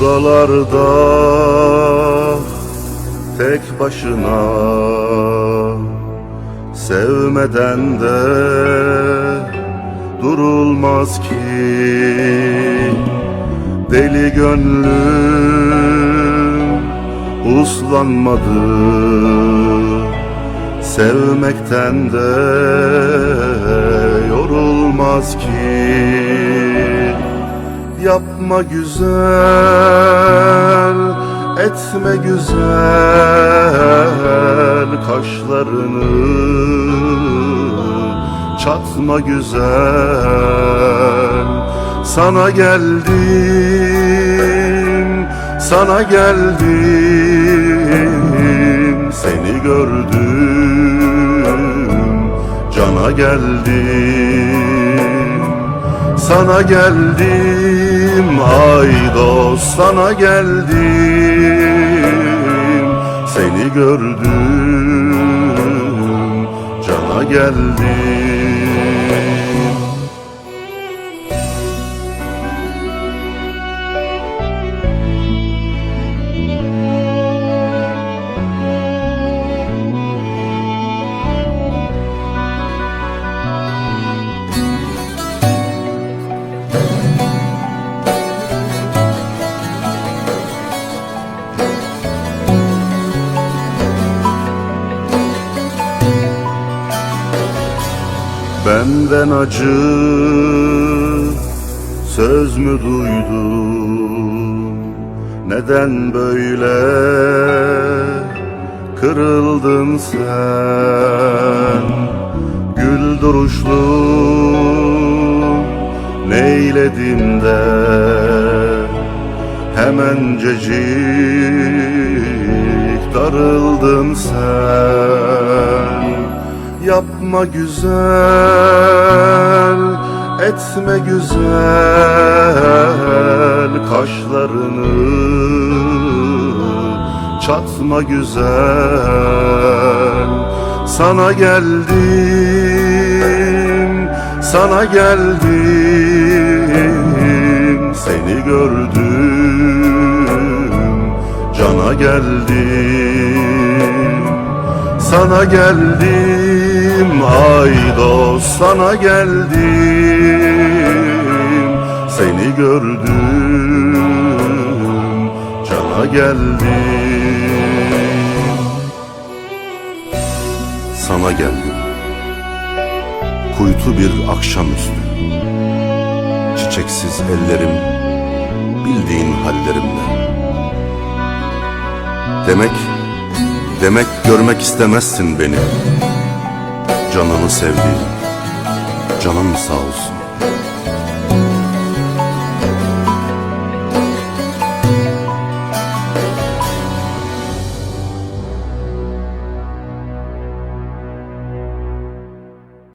Buralarda tek başına Sevmeden de durulmaz ki. Deli gönlüm uslanmadı. Sevmekten de yorulmaz ki Yapma güzel, etme güzel kaşlarını. Çatma güzel, sana geldim, sana geldim. Seni gördüm, cana geldim sana geldim ay sana geldim. Seni gördüm cana geldim Benden acı söz mü duydun? Neden böyle kırıldın sen? Gül duruşlu neyledin de Hemencecik darıldın sen Yapma güzel, etme güzel kaşlarını. Çatma güzel, sana geldim, sana geldim. Seni gördüm, cana geldim sana geldim sana geldim. Seni gördüm cana geldim. Sana geldim. Kuytu bir akşamüstü. Çiçeksiz ellerim Bildiğin hallerimle. Demek Demek görmek istemezsin beni. Canını sevdiğim Canım sağ olsun.